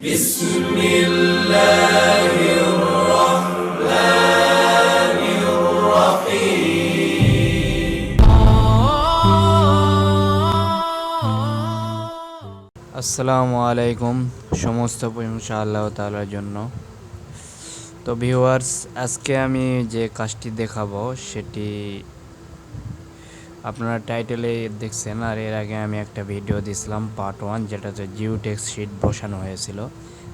بسم الله الرحمن الرحيم আসসালামু আলাইকুম সমস্ত প্রশংসা আল্লাহ তাআলার জন্য তো ভিউয়ার্স আজকে আমি যে কাজটি দেখাবো সেটি আপনারা টাইটেলে দেখছেন, আর এর আগে আমি একটা ভিডিও দিছিলাম পার্ট ওয়ান যেটাতে জিওটেক্স শিট বসানো হয়েছিল।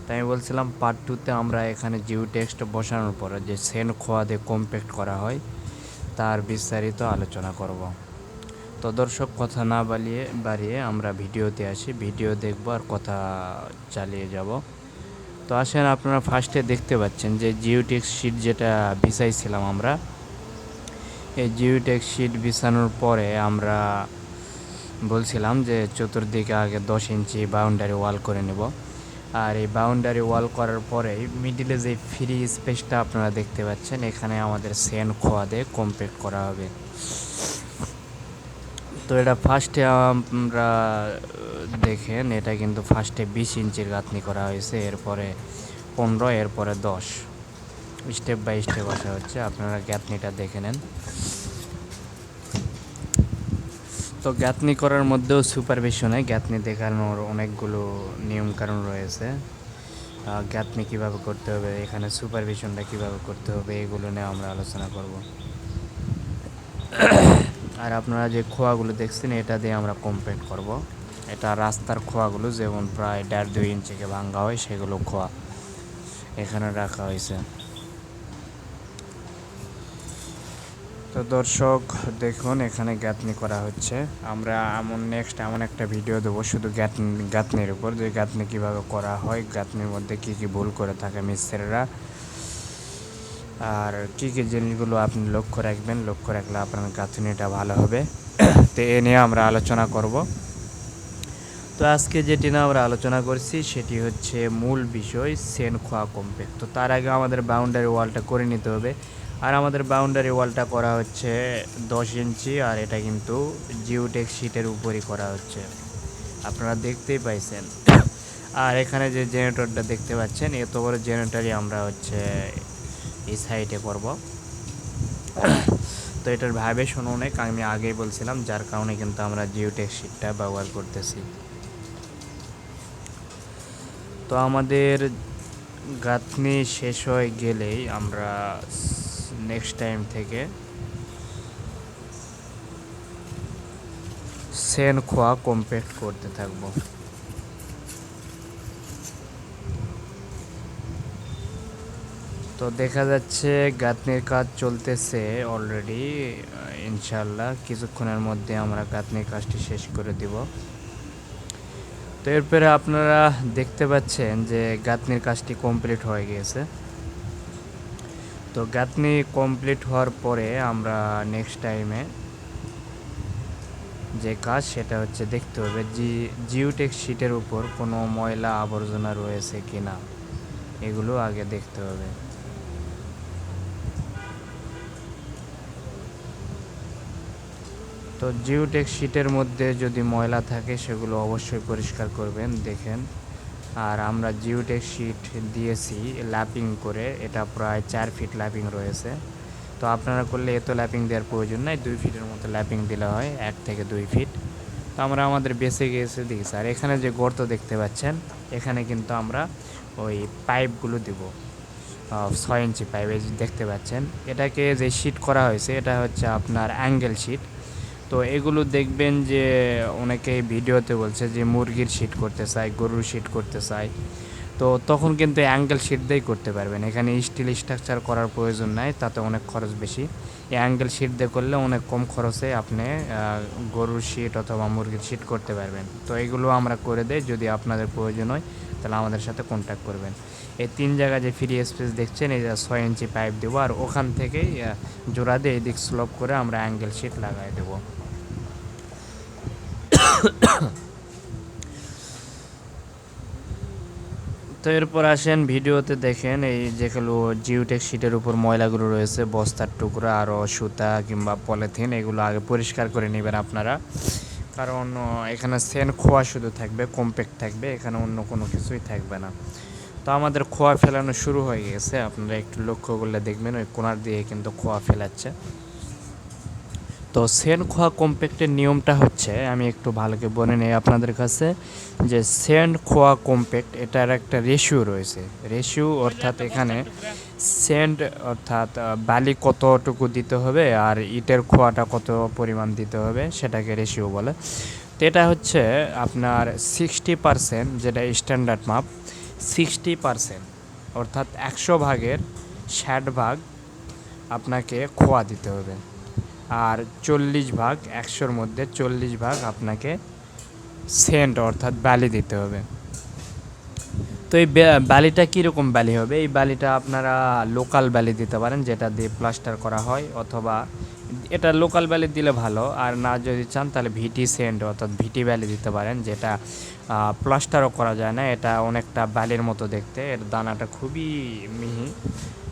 তাই আমি বলছিলাম পার্ট টুতে আমরা এখানে জিওটেক্সট বসানোর পরে যে সেন খোয়া দিয়ে কম্প্যাক্ট করা হয়, তার বিস্তারিত আলোচনা করব। তো দর্শক, কথা না বাড়িয়ে বাড়িয়ে আমরা ভিডিওতে আসি। ভিডিও দেখব আর কথা চালিয়ে যাব। তো আসেন, আপনারা ফার্স্টে দেখতে পাচ্ছেন যে জিওটেক্স শিট যেটা বিছাইছিলাম আমরা এই জিওটেক্স শিট বিছানোর পরে আমরা বলছিলাম যে চতুর্দিকে আগে দশ ইঞ্চি বাউন্ডারি ওয়াল করে নেব। আর এই বাউন্ডারি ওয়াল করার পরে মিডিলে যে ফ্রি স্পেসটা আপনারা দেখতে পাচ্ছেন, এখানে আমাদের সেন খোয়া দিয়ে কমপ্লিট করা হবে। তো এটা ফার্স্টে আমরা দেখেন এটা কিন্তু ফার্স্টে বিশ ইঞ্চির গাঁথনি করা হয়েছে, এরপরে পনেরো, এরপরে দশ। স্টেপ বাই স্টেপ আসা হচ্ছে, আপনারা গাঁথনিটা দেখে নেন। তো গ্যাতনি করার মধ্যেও সুপারভিশনে গ্যাতনি দেখানোর অনেকগুলো নিয়মকানুন রয়েছে। গাঁথনি কীভাবে করতে হবে, এখানে সুপারভিশনটা কীভাবে করতে হবে, এগুলো নিয়ে আমরা আলোচনা করব। আর আপনারা যে খোয়াগুলো দেখছেন, এটা দিয়ে আমরা কমপ্লিট করব। এটা রাস্তার খোয়াগুলো যেমন প্রায় দেড় দুই ইঞ্চিকে ভাঙ্গা হয়, সেগুলো খোয়া এখানে রাখা হয়েছে। তো দর্শক, দেখুন, এখানে গাঁথনি করা হচ্ছে। আমরা এমন নেক্সট এমন একটা ভিডিও দেবো, শুধু গাঁথনি গাঁথনির উপর, যে গাঁথনি কীভাবে করা হয় গাঁথনির মধ্যে কী কী ভুল করে থাকে মিস্ত্রিরা। আর কী কী জিনিসগুলো আপনি লক্ষ্য রাখবেন, লক্ষ্য রাখলে আপনার গাঁথনিটা ভালো হবে। তো এ নিয়ে আমরা আলোচনা করব। তো আজকে যেটি না আমরা আলোচনা করছি, সেটি হচ্ছে মূল বিষয় সেন খোয়া কমপ্লেক্স তো তার আগে আমাদের বাউন্ডারি ওয়ালটা করে নিতে হবে। আর আমাদের বাউন্ডারি ওয়ালটা করা হচ্ছে দশ ইঞ্চি, আর এটা কিন্তু জিওটেক শিটের উপরই করা হচ্ছে। আপনারা দেখতেই পাইছেন। আর এখানে যে জেনারেটরটা দেখতে পাচ্ছেন, এত বড় জেনারেটরই আমরা হচ্ছে এই সাইডে করব। তো এটার ভাইব্রেশন অনেক, আমি আগেই বলছিলাম, যার কারণে কিন্তু আমরা জিওটেক শিটটা ব্যবহার করতেছি। তো আমাদের গাঁথনি শেষ হয়ে গেলেই আমরা নেক্সট টাইম থেকে সেন খোয়া কমপ্লিট করতে থাকব। তো দেখা যাচ্ছে গাঁথনির কাজ চলতেছে অলরেডি ইনশাল্লাহ কিছুক্ষণের মধ্যে আমরা গাঁথনির কাজটি শেষ করে দিব। তো এরপরে আপনারা দেখতে পাচ্ছেন যে গাঁথনির কাজটি কমপ্লিট হয়ে গিয়েছে। তো গাঁথনি কমপ্লিট হওয়ার পরে আমরা নেক্সট টাইমে যে কাজ, সেটা হচ্ছে দেখতে হবে জি জিওটেক শিটের উপর কোনো ময়লা আবর্জনা রয়েছে কি না এগুলো আগে দেখতে হবে। তো জিওটেক শিটের মধ্যে যদি ময়লা থাকে, সেগুলো অবশ্যই পরিষ্কার করবেন, দেখেন। আর আমরা জিওটেক শিট দিয়েছি ল্যাপিং করে। এটা প্রায় চার ফিট ল্যাপিং রয়েছে। তো আপনারা করলে এত ল্যাপিং দেওয়ার প্রয়োজন নাই, দুই ফিটের মতো ল্যাপিং দিলে হয়, এক থেকে দুই ফিট তো আমরা আমাদের বেসে গিয়েছে দিয়েছি আর এখানে যে গর্ত দেখতে পাচ্ছেন, এখানে কিন্তু আমরা ওই পাইপগুলো দিব। ছয় ইঞ্চি পাইপ দেখতে পাচ্ছেন। এটাকে যে শিট করা হয়েছে, এটা হচ্ছে আপনার অ্যাঙ্গেল শিট তো এগুলো দেখবেন যে অনেকে ভিডিওতে বলছে যে মুরগির শিট করতে চাই গরুর শিট করতে চাই তো তখন কিন্তু অ্যাঙ্গেল শিট দিয়েই করতে পারবেন। এখানে স্টিল স্ট্রাকচার করার প্রয়োজন নাই, তাতে অনেক খরচ বেশি। অ্যাঙ্গেল শিট দিয়ে করলে অনেক কম খরচে আপনি গরুর শিট অথবা মুরগির শিট করতে পারবেন। তো এগুলো আমরা করে দেই, যদি আপনাদের প্রয়োজন হয়, তাহলে আমাদের সাথে কন্ট্যাক্ট করবেন। এই তিন জায়গায় যে ফ্রি স্পেস দেখছেন, এই ছয় ইঞ্চি পাইপ দেবো, আর ওখান থেকেই জোড়া দিয়ে এদিক স্লোপ করে আমরা অ্যাঙ্গেল শিট লাগাই দেবো। তো এরপর আসেন ভিডিওতে দেখেন, এই যেগুলো জিওটেক শিটের উপর ময়লাগুলো রয়েছে, বস্তার টুকরা আরও সুতা কিংবা পলিথিন, এগুলো আগে পরিষ্কার করে নেবেন আপনারা। কারণ এখানে সেন খোয়া শুধু থাকবে কম্প্যাক্ট থাকবে, এখানে অন্য কোনো কিছুই থাকবে না। তো আমাদের খোয়া ফেলানো শুরু হয়ে গেছে, আপনারা একটু লক্ষ্য করলে দেখবেন, ওই কোনার দিয়ে কিন্তু খোয়া ফেলাচ্ছে। তো সেন খোয়া কম্প্যাক্টের নিয়মটা হচ্ছে, আমি একটু ভালোকে বলে নেই আপনাদের কাছে, যে সেন্ড খোয়া কম্প্যাক্ট এটার একটা রেশিও রয়েছে। রেশিও অর্থাৎ এখানে সেন্ড অর্থাৎ বালি কতটুকু দিতে হবে আর ইটের খোয়াটা কত পরিমাণ দিতে হবে, সেটাকে রেশিও বলে। তো এটা হচ্ছে আপনার সিক্সটি পারসেন্ট যেটা স্ট্যান্ডার্ড মাপ সিক্সটি পারসেন্ট অর্থাৎ একশো ভাগের ষাট ভাগ আপনাকে খোয়া দিতে হবে। আর চল্লিশ ভাগ, একশোর মধ্যে চল্লিশ ভাগ আপনাকে সেন্ট অর্থাৎ বালি দিতে হবে। তো এই বালিটা কীরকম বালি হবে? এই বালিটা আপনারা লোকাল বালি দিতে পারেন, যেটা দিয়ে প্লাস্টার করা হয়, অথবা এটা লোকাল বালি দিলে ভালো, আর না যদি চান তাহলে ভিটি সেন্ট অর্থাৎ ভিটি বালি দিতে পারেন, যেটা প্লাস্টারও করা যায় না, এটা অনেকটা বালির মতো দেখতে, এর দানাটা খুবই মিহি।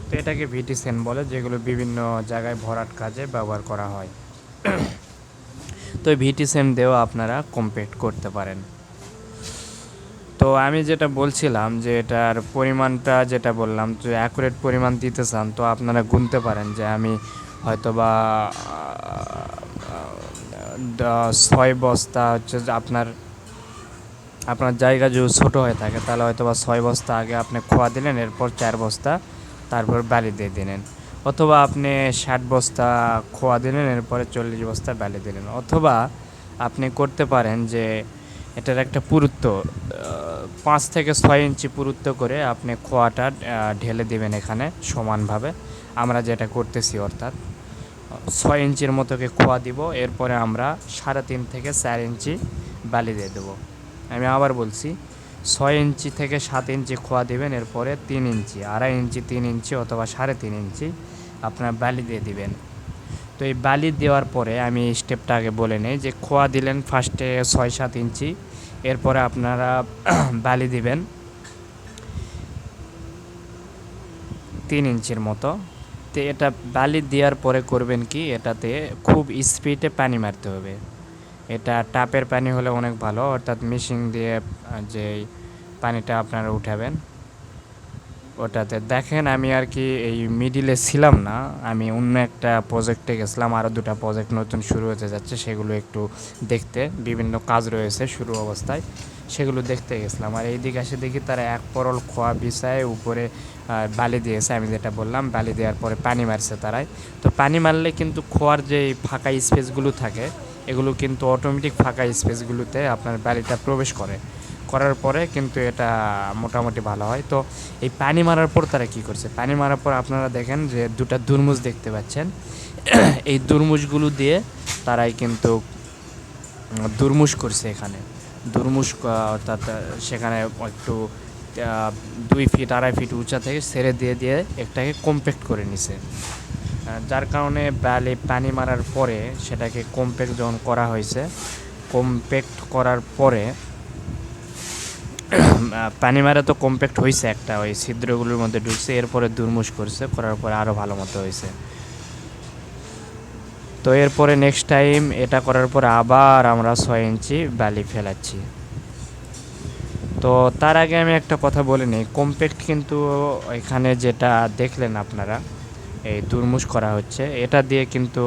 তো এটাকে ভিটি সেন বলে, যেগুলো বিভিন্ন জায়গায় ভরাট কাজে ব্যবহার করা হয়। তো ভিটি সেন দিয়েও আপনারা কম্পেক্ট করতে পারেন। তো আমি যেটা বলছিলাম যে এটার পরিমাণটা যেটা বললাম, যে অ্যাকুরেট পরিমাণ দিতে চান, তো আপনারা গুনতে পারেন যে আমি হয়তোবা ছয় বস্তা হচ্ছে আপনার আপনার জায়গা যদি ছোটো হয়ে থাকে, তাহলে হয়তো বা ছয় বস্তা আগে আপনি খোয়া দিলেন, এরপর চার বস্তা তারপর বালি দিয়ে দিলেন। অথবা আপনি ষাট বস্তা খোয়া দিলেন, এরপরে চল্লিশ বস্তা বালি দিলেন। অথবা আপনি করতে পারেন যে এটার একটা পুরুত্ব পাঁচ থেকে ছয় ইঞ্চি পুরুত্ব করে আপনি খোয়াটা ঢেলে দেবেন এখানে সমানভাবে। আমরা যেটা করতেছি, অর্থাৎ ছয় ইঞ্চির মতোকে খোয়া দিব, এরপরে আমরা সাড়ে তিন থেকে চার ইঞ্চি বালি দিয়ে দেবো। আমি আবার বলছি ছয় ইঞ্চি থেকে সাত ইঞ্চি খোয়া দিবেন, এরপরে তিন ইঞ্চি, আড়াই ইঞ্চি, তিন ইঞ্চি অথবা সাড়ে তিন ইঞ্চি আপনার বালি দিয়ে দিবেন। তো এই বালি দেওয়ার পরে আমি স্টেপটা আগে বলে নিই যে খোয়া দিলেন ফার্স্টে ছয় সাত ইঞ্চি, এরপরে আপনারা বালি দিবেন তিন ইঞ্চির মতো। তো এটা বালি দেওয়ার পরে করবেন কি? এটাতে খুব স্পিডে পানি মারতে হবে। এটা টাপের পানি হলে অনেক ভালো, অর্থাৎ মিশিং দিয়ে যে পানিটা আপনারা উঠাবেন, ওটাতে দেখেন আমি আর কি এই মিডিলে ছিলাম না, আমি অন্য একটা প্রজেক্টে গেছিলাম আরও দুটো প্রজেক্ট নতুন শুরু হতে যাচ্ছে, সেগুলো একটু দেখতে, বিভিন্ন কাজ রয়েছে শুরু অবস্থায়, সেগুলো দেখতে গেছিলাম। আর এই দিকে এসে দেখি তারা এক পরল খোয়া বিছায় উপরে বালি দিয়েছে, আমি যেটা বললাম, বালি দেওয়ার পরে পানি মারছে তারাই। তো পানি মারলে কিন্তু খোয়ার যে ফাঁকা স্পেসগুলো থাকে এগুলো কিন্তু অটোমেটিক ফাঁকা স্পেসগুলোতে আপনার বালিটা প্রবেশ করে। করার পরে কিন্তু এটা মোটামুটি ভালো হয়। তো এই পানি মারার পর তারা কি করছে? পানি মারার পর আপনারা দেখেন যে দুটা দুর্মুজ দেখতে পাচ্ছেন। এই দুর্মুজগুলো দিয়ে তারাই কিন্তু দুর্মুষ করছে এখানে। দুর্মুষ অর্থাৎ সেখানে একটু দুই ফিট আড়াই ফিট উঁচা থেকে সেরে দিয়ে দিয়ে একটাকে কম্প্যাক্ট করে নিছে। যার কারণে বালি পানি মারার পরে সেটাকে কম্প্যাক্ট যখন করা হয়েছে কম্প্যাক্ট করার পরে পানি মারা তো কম্প্যাক্ট হয়েছে একটা, ওই ছিদ্রগুলোর মধ্যে ঢুকছে, এরপরে দুর্মুষ করছে, করার পরে আরও ভালো মতো হয়েছে। তো এরপরে নেক্সট টাইম এটা করার পরে আবার আমরা ছয় ইঞ্চি বালি ফেলাচ্ছি। তো তার আগে আমি একটা কথা বলে নিই কম্প্যাক্ট কিন্তু এখানে যেটা দেখলেন আপনারা এই দুর্মুষ করা হচ্ছে। এটা দিয়ে কিন্তু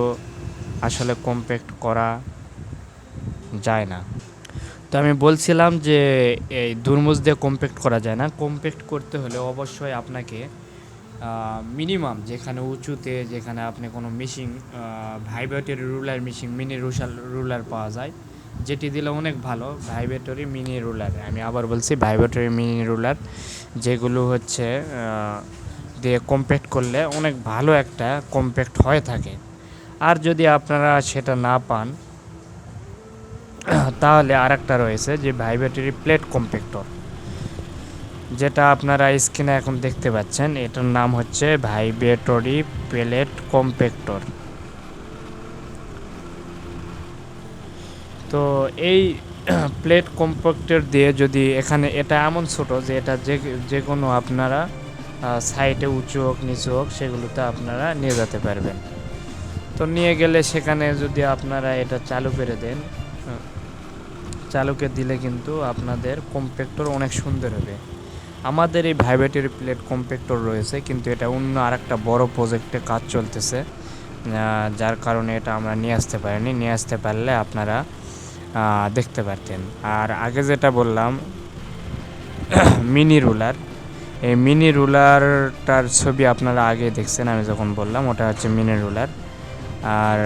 আসলে কম্প্যাক্ট করা যায় না। তো আমি বলছিলাম যে, এই দুর্মুজ দিয়ে কম্প্যাক্ট করা যায় না। কম্প্যাক্ট করতে হলে অবশ্যই আপনাকে মিনিমাম যেখানে উঁচুতে, যেখানে আপনি কোনো missing vibratory roller missing mini রুশাল ruler পাওয়া যায়। যেটি দিলে অনেক ভালো ভাইব্রেটরি মিনি রুলার আমি আবার বলছি ভাইব্রেটরি মিনি রুলার যেগুলো হচ্ছে দিয়ে কম্প্যাক্ট করলে অনেক ভালো একটা কম্প্যাক্ট হয়ে থাকে। আর যদি আপনারা সেটা না পান, তাহলে আর একটা রয়েছে যে ভাইব্রেটরি প্লেট কম্প্যাক্টর যেটা আপনারা স্ক্রিনে এখন দেখতে পাচ্ছেন, এটার নাম হচ্ছে ভাইব্রেটরি প্লেট কম্প্যাক্টর তো এই প্লেট কম্প্যাক্টর দিয়ে যদি এখানে, এটা এমন ছোট যে এটা যে যে কোনো আপনারা সাইডে উঁচু হোক, নিচু হোক, সেগুলোতে আপনারা নিয়ে যেতে পারবেন। তো নিয়ে গেলে সেখানে যদি আপনারা এটা চালু করে দেন চালুকে দিলে কিন্তু আপনাদের কম্প্যাক্টর অনেক সুন্দর হবে। আমাদের এই ভাইব্রেটের প্লেট কম্প্যাক্টর রয়েছে, কিন্তু এটা অন্য আরেকটা বড় প্রজেক্টে কাজ চলতেছে। যার কারণে এটা আমরা নিয়ে আসতে পারিনি। নিয়ে আসতে পারলে আপনারা দেখতে পারতেন। আর আগে যেটা বললাম মিনি রুলার এই মিনি রুলারটার ছবি আপনারা আগে দেখছেন, আমি যখন বললাম, ওটা হচ্ছে মিনি রুলার আর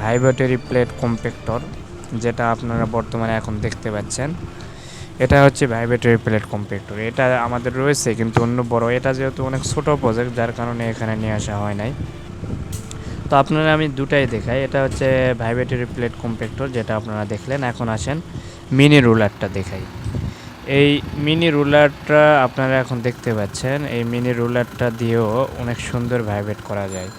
ভাইব্রেটরি প্লেট কম্প্যাক্টর যেটা আপনারা বর্তমানে এখন দেখতে পাচ্ছেন, এটা হচ্ছে ভাইব্রেটরি প্লেট কম্প্যাক্টর এটা আমাদের রয়েছে, কিন্তু অন্য বড়, এটা যেহেতু অনেক ছোট প্রজেক্ট যার কারণে এখানে নিয়ে আসা হয় নাই। তো আপনারা, আমি দুটাই দেখাই। এটা হচ্ছে ভাইব্রেটরি প্লেট কম্প্যাক্টর যেটা আপনারা দেখলেন। এখন আসেন মিনি রুলারটা দেখাই। এই মিনি রুলারটা আপনারা এখন দেখতে পাচ্ছেন। এই মিনি রুলারটা দিয়েও অনেক সুন্দর ভাইব্রেট করা যায়।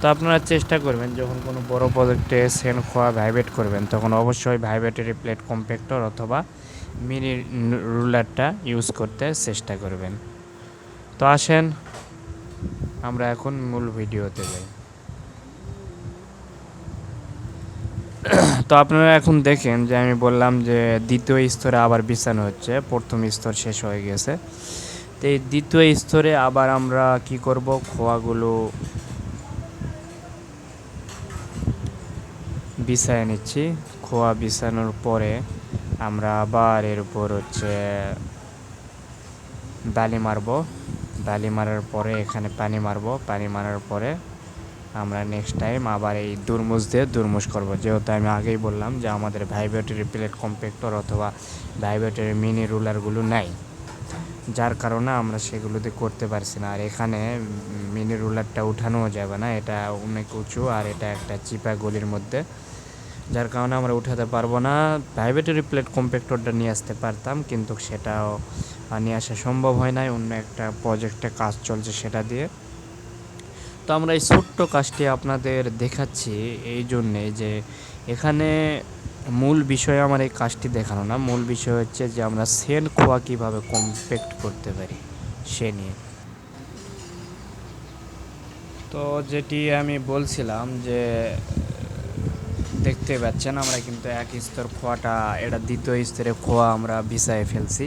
তো আপনারা চেষ্টা করবেন, যখন কোনো বড় প্রজেক্টে সেন খোয়া ভাইব্রেট করবেন, তখন অবশ্যই ভাইব্রেটরি প্লেট কম্প্যাক্টর অথবা মিনি রুলারটা ইউজ করতে চেষ্টা করবেন। তো আসেন, আমরা এখন মূল ভিডিওতে যাই। তো আপনারা এখন দেখেন যে আমি বললাম যে দ্বিতীয় স্তরে আবার বিছানো হচ্ছে, প্রথম স্তর শেষ হয়ে গেছে। তো এই দ্বিতীয় স্তরে আবার আমরা কি করব? খোয়াগুলো বিছায় নিচ্ছি। খোয়া বিছানোর পরে আমরা আবার এর উপর হচ্ছে বালি মারবো। বালি মারার পরে এখানে পানি মারবো। পানি মারার পরে আমরা নেক্সট টাইম আবার এই দুরমুজ দিয়ে দুরমুজ করব। যেহেতু আমি আগেই বললাম যে আমাদের ভাইব্রেটরি প্লেট কম্প্যাক্টর অথবা ভাইব্রেটরি মিনি রুলারগুলো নাই। যার কারণে আমরা সেগুলোতে করতে পারছি না। আর এখানে মিনি রুলারটা উঠানোও যাবে না। এটা অনেক উঁচু আর এটা একটা চিপা গলির মধ্যে। যার কারণে আমরা উঠাতে পারব না। ভাইব্রেটরি প্লেট কম্প্যাক্টরটা নিয়ে আসতে পারতাম কিন্তু সেটাও নিয়ে আসা সম্ভব হয় নাই। অন্য একটা প্রজেক্টে কাজ চলছে সেটা দিয়ে। তো আমরা এই ছোট্ট কাজটি আপনাদের দেখাচ্ছি এই জন্যে যে এখানে মূল বিষয় আমার এই কাজটি দেখানো না। মূল বিষয় হচ্ছে যে আমরা সেন খোয়া কীভাবে কম্প্যাক্ট করতে পারি সে নিয়ে। তো যেটি আমি বলছিলাম যে, দেখতে পাচ্ছেন আমরা কিন্তু এক স্তর খোয়াটা, এটা দ্বিতীয় স্তরে খোয়া আমরা বিছায় ফেলছি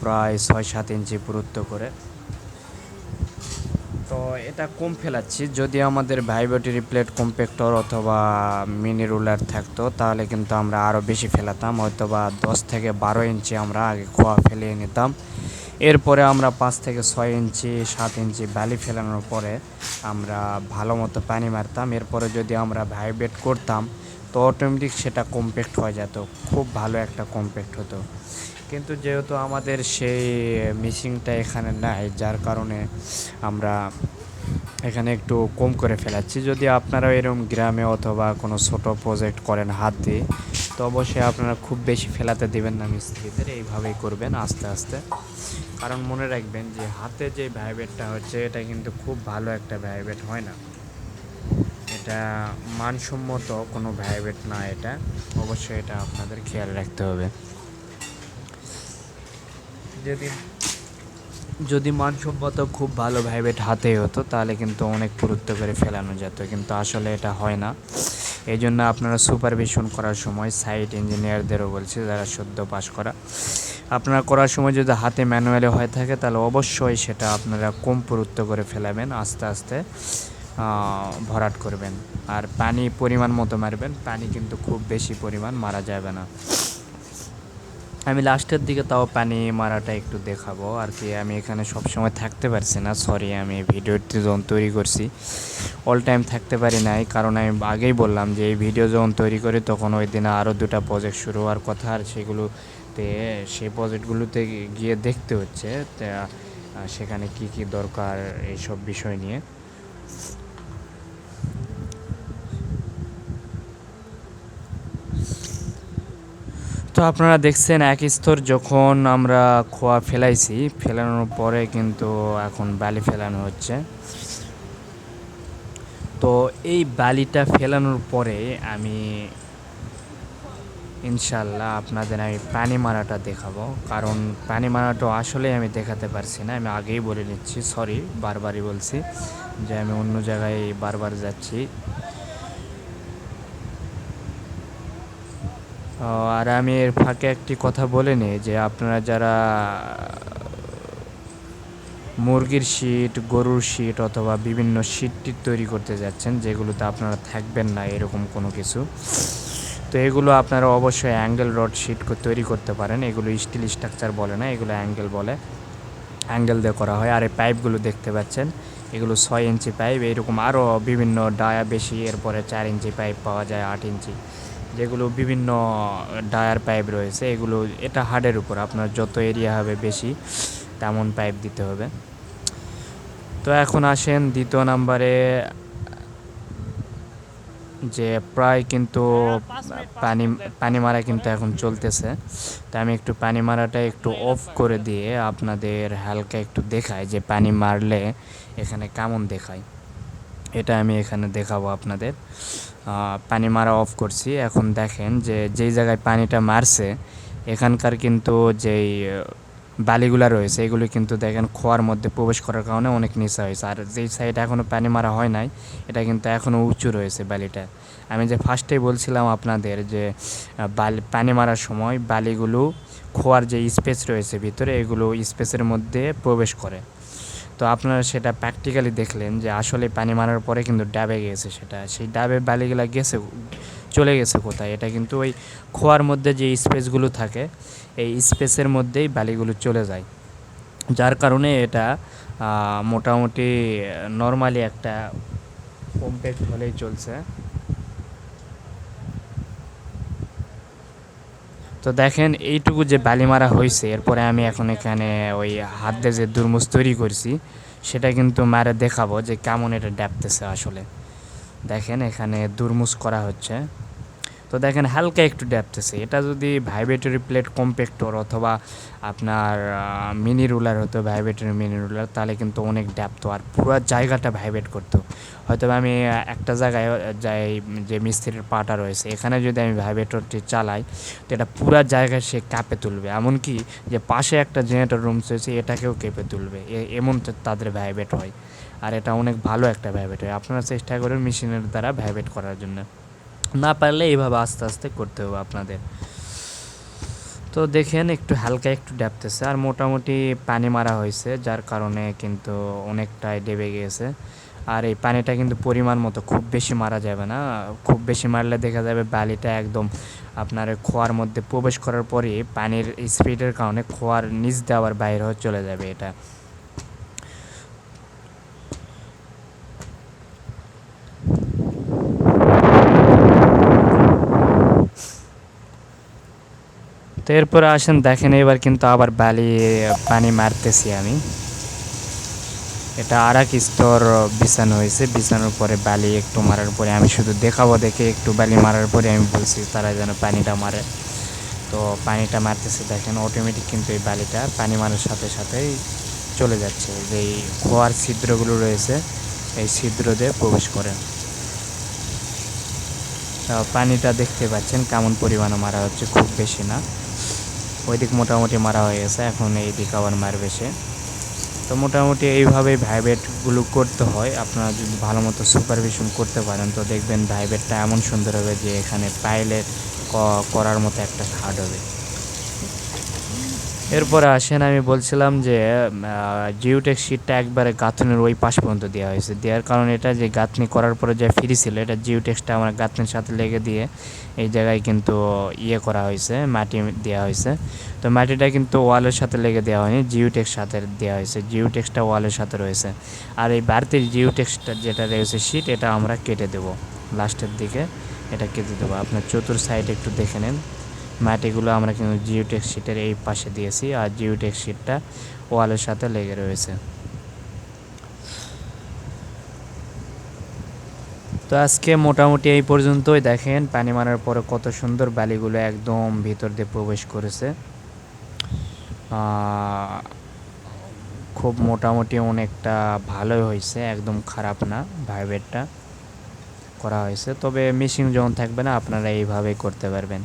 প্রায় ছয় সাত ইঞ্চি পুরুত্ব করে। তো এটা কম ফেলাচ্ছি। যদি আমাদের ভাইব্রেটরি প্লেট কম্প্যাক্টর অথবা মিনি রুলার থাকতো, তাহলে কিন্তু আমরা আরও বেশি ফেলাতাম। হয়তো বা দশ থেকে বারো ইঞ্চি আমরা আগে খোয়া ফেলিয়ে নিতাম। এরপরে আমরা পাঁচ থেকে ছয় ইঞ্চি, সাত ইঞ্চি বালি ফেলানোর পরে আমরা ভালো মতো পানি মারতাম। এরপরে যদি আমরা ভাইব্রেট করতাম, তো অটোমেটিক সেটা কম্প্যাক্ট হয়ে যেত। খুব ভালো একটা কম্প্যাক্ট হতো। কিন্তু যেহেতু আমাদের সেই মিসিংটা এখানে নাই, যার কারণে আমরা এখানে একটু কম করে ফেলাচ্ছি। যদি আপনারা এরকম গ্রামে অথবা কোনো ছোট প্রজেক্ট করেন হাত দিয়ে তো অবশ্যই আপনারা খুব বেশি ফেলাতে দেবেন না মিস্ত্রিদের, এইভাবেই করবেন আস্তে আস্তে। কারণ মনে রাখবেন যে হাতে যে ভাইব্রেটটা হচ্ছে, এটা কিন্তু খুব ভালো একটা ভাইব্রেট হয় না। এটা মানসম্মত কোনো ভাইব্রেট না এটা। অবশ্যই এটা আপনাদের খেয়াল রাখতে হবে। যদি যদি মানসম্মত খুব ভালো ভাইব্রেট হাতে হতো, তাহলে কিন্তু অনেক পুরুত্ব করে ফেলানো যেত, কিন্তু আসলে এটা হয় না। এই জন্য আপনারা সুপারভিশন করার সময় সাইট ইঞ্জিনিয়ারদেরও বলছি, যারা সদ্য পাশ করা। আপনারা করার সময় যদি হাতে ম্যানুয়ালি হয়ে থাকে, তাহলে অবশ্যই সেটা আপনারা কম পুরুত্ব করে ফেলাবেন, আস্তে আস্তে ভরাট করবেন। আর পানি পরিমাণ মতো মারবেন, পানি কিন্তু খুব বেশি পরিমাণ মারা যাবে না। আমি লাস্টের দিকে তাও পানি মারাটা একটু দেখাবো আর কি, আমি এখানে সবসময় থাকতে পারছি না সরি আমি ভিডিওটি যখন তৈরি করছি অল টাইম থাকতে পারি নাই, কারণ আমি আগেই বললাম যে এই ভিডিও যখন তৈরি করি তখন ওই দিনে আরও দুটা প্রজেক্ট শুরু হওয়ার কথা আর সেগুলোতে, সেই প্রজেক্টগুলোতে গিয়ে দেখতে হচ্ছে সেখানে কি কি দরকার এইসব বিষয় নিয়ে। তো আপনারা দেখছেন এক স্তর যখন আমরা খোয়া ফেলাইছি, ফেলানোর পরে কিন্তু এখন বালি ফেলানো হচ্ছে। তো এই বালিটা ফেলানোর পরে আমি ইনশাল্লাহ আপনাদের আমি পানি মারাটা দেখাবো। কারণ পানি মারাটা আসলেই আমি দেখাতে পারছি না, আমি আগেই বলে নিচ্ছি, সরি, বারবারই বলছি যে আমি অন্য জায়গায় বারবার যাচ্ছি। আর আমি এর ফাঁকে একটি কথা বলে নিই যে আপনারা যারা, মুরগির শীট, গরুর শীট অথবা বিভিন্ন শীট টিট তৈরি করতে যাচ্ছেন, যেগুলোতে আপনারা থাকবেন না, এরকম কোনো কিছু। তো এগুলো আপনারা অবশ্যই অ্যাঙ্গেল রড শীট তৈরি করতে পারেন। এগুলো স্টিল স্ট্রাকচার বলে না, এগুলো অ্যাঙ্গেল বলে। অ্যাঙ্গেল দিয়ে করা হয়। আর এই পাইপগুলো দেখতে পাচ্ছেন, এগুলো ছয় ইঞ্চি পাইপ এরকম আরও বিভিন্ন ডায়া বেশি, এরপরে চার ইঞ্চি পাইপ পাওয়া যায়, আট ইঞ্চি। যেগুলো বিভিন্ন ডায়ার পাইপ রয়েছে, এগুলো, এটা হার্ডের উপর। আপনার যত এরিয়া হবে বেশি, তেমন পাইপ দিতে হবে। তো এখন আসেন দ্বিতীয় নাম্বারে, যে প্রায় কিন্তু পানি পানি মারা কিন্তু এখন চলতেছে। তো আমি একটু পানি মারাটা একটু অফ করে দিয়ে আপনাদের হালকা একটু দেখাই যে পানি মারলে এখানে কেমন দেখায়। এটা আমি এখানে দেখাবো আপনাদের। পানি মারা অফ করছি। এখন দেখেন যে যেই জায়গায় পানিটা মারছে, এখানকার কিন্তু যেই বালিগুলা রয়েছে, এগুলো কিন্তু দেখেন খোয়ার মধ্যে প্রবেশ করার কারণে অনেক নিচা হয়েছে। আর যেই সাইডে এখনও পানি মারা হয় নাই, এটা কিন্তু এখনও উঁচু রয়েছে বালিটা। আমি যে ফার্স্টেই বলছিলাম আপনাদের যে বালি, পানি মারার সময় বালিগুলো খোয়ার যে স্পেস রয়েছে ভিতরে, এগুলো স্পেসের মধ্যে প্রবেশ করে। তো আপনারা সেটা প্র্যাকটিক্যালি দেখলেন যে আসলে পানি মারার পরে কিন্তু ডাবে গেছে সেটা। সেই ডাবে বালিগুলো গেছে, চলে গেছে কোথায়? এটা কিন্তু ওই খোয়ার মধ্যে যে স্পেসগুলো থাকে, এই স্পেসের মধ্যেই বালিগুলো চলে যায়। যার কারণে এটা মোটামুটি নর্মালি একটা কমপ্যাক্ট হলেই চলছে। তো দেখেন, এইটুকু যে বালি মারা হয়েছে এরপরে আমি এখন এখানে ওই হাত দিয়ে যে দুর্মুজ তৈরি করছি, সেটা কিন্তু মারে দেখাবো যে কেমন এটা ড্যাপতেছে আসলে। দেখেন এখানে দুর্মুজ করা হচ্ছে। তো দেখেন হালকা একটু ড্যাপতেছে এটা যদি ভাইব্রেটরি প্লেট কম্প্যাক্টর অথবা আপনার মিনি রুলার হতো ভাইব্রেটরি মিনি রুলার তাহলে কিন্তু অনেক ড্যাপতো আর পুরো জায়গাটা ভাইব্রেট করতো। হয়তো আমি একটা জায়গায় যাই, যে মিস্ত্রির পাটা রয়েছে, এখানে যদি আমি ভাইব্রেটরটি চালাই, তো এটা পুরো জায়গায় সে কাঁপে তুলবে। এমনকি যে পাশে একটা জেনারেটর রুম রয়েছে, এটাকেও কেঁপে তুলবে। এমন তাদের ভাইব্রেট হয়। আর এটা অনেক ভালো একটা ভাইব্রেট হয়। আপনারা চেষ্টা করুন মেশিনের দ্বারা ভাইব্রেট করার জন্য। না পারলে এইভাবে আস্তে আস্তে করতে হবে আপনাদের। তো দেখেন একটু হালকা একটু ডাবতেছে আর মোটামুটি পানি মারা হয়েছে, যার কারণে কিন্তু অনেকটাই ডেবে গিয়েছে। আর এই পানিটা কিন্তু পরিমাণ মতো খুব বেশি মারা যাবে না। খুব বেশি মারলে দেখা যাবে বালিটা একদম আপনার খোয়ার মধ্যে প্রবেশ করার পরে পানির স্পিডের কারণে খোয়ার নিচ দেওয়ার বাইরে চলে যাবে এটা। তো এরপরে আসেন, দেখেন এবার কিন্তু আবার বালি, পানি মারতেছি আমি। এটা আর এক স্তর বিছানো হয়েছে। বিছানোর পরে বালি একটু মারার পরে আমি শুধু দেখাবো, দেখে একটু বালি মারার পরে আমি বলছি তারা যেন পানিটা মারে। তো পানিটা মারতেছে, দেখেন অটোমেটিক কিন্তু এই বালিটা পানি মারার সাথে সাথেই চলে যাচ্ছে। যেই খোয়ার ছিদ্রগুলো রয়েছে, এই ছিদ্র দিয়ে প্রবেশ করে। পানিটা দেখতে পাচ্ছেন, কেমন পরিমাণে মারা হচ্ছে খুব বেশি না। ওইদিক মোটামুটি মারা হয়ে গেছে, এখন এই দিক আবার মারবে সে। তো মোটামুটি এইভাবে ভাইবেটগুলো করতে হয়। আপনারা যদি ভালো মতো সুপারভিশন করতে পারেন, তো দেখবেন ভাইবেটটা এমন সুন্দর হবে যে এখানে পাইলেট করার মতো একটা খাট হবে। এরপরে আসেন, আমি বলছিলাম যে জিওটেক শিটটা একবারে গাঁথনের ওই পাশ পর্যন্ত দেওয়া হয়েছে। দেওয়ার কারণ এটা যে গাঁথনি করার পরে যে ফ্রি ছিল, এটা জিওটেক্সটা আমার গাঁথনির সাথে লেগে দিয়ে এই জায়গায় কিন্তু ইয়ে করা হয়েছে, মাটি দেওয়া হয়েছে। তো মাটিটা কিন্তু ওয়ালের সাথে লেগে দেওয়া হয়নি জিওটেক্স সাথে দেওয়া হয়েছে। জিওটেক্সটা ওয়ালের সাথে রয়েছে। আর এই বাড়তির জিওটেক্সটা যেটা রয়েছে শিট এটা আমরা কেটে দেবো। লাস্টের দিকে এটা কেটে দেবো। আপনার চতুর সাইড একটু দেখে নেন। মাটিগুলো আমরা কিন্তু জিওটেক্স শিটের এই পাশে দিয়েছি আর জিওটেক্স শিটটা ওয়ালের সাথে লেগে রয়েছে। তো আজকে মোটামুটি এই পর্যন্তই। দেখেন, পানি মারার পরে কত সুন্দর বালিগুলো একদম ভিতর দিয়ে প্রবেশ করেছে। খুব মোটামুটি অনেকটা ভালোই হয়েছে, একদম খারাপ না ভাইবেটটা করা হয়েছে। তবে মেশিন যখন থাকবে না, আপনারা এইভাবেই করতে পারবেন।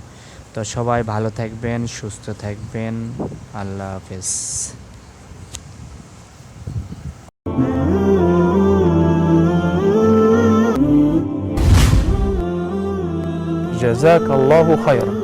তো সবাই ভালো থাকবেন সুস্থ থাকবেন আল্লাহ হাফেজ جزاك الله خيرا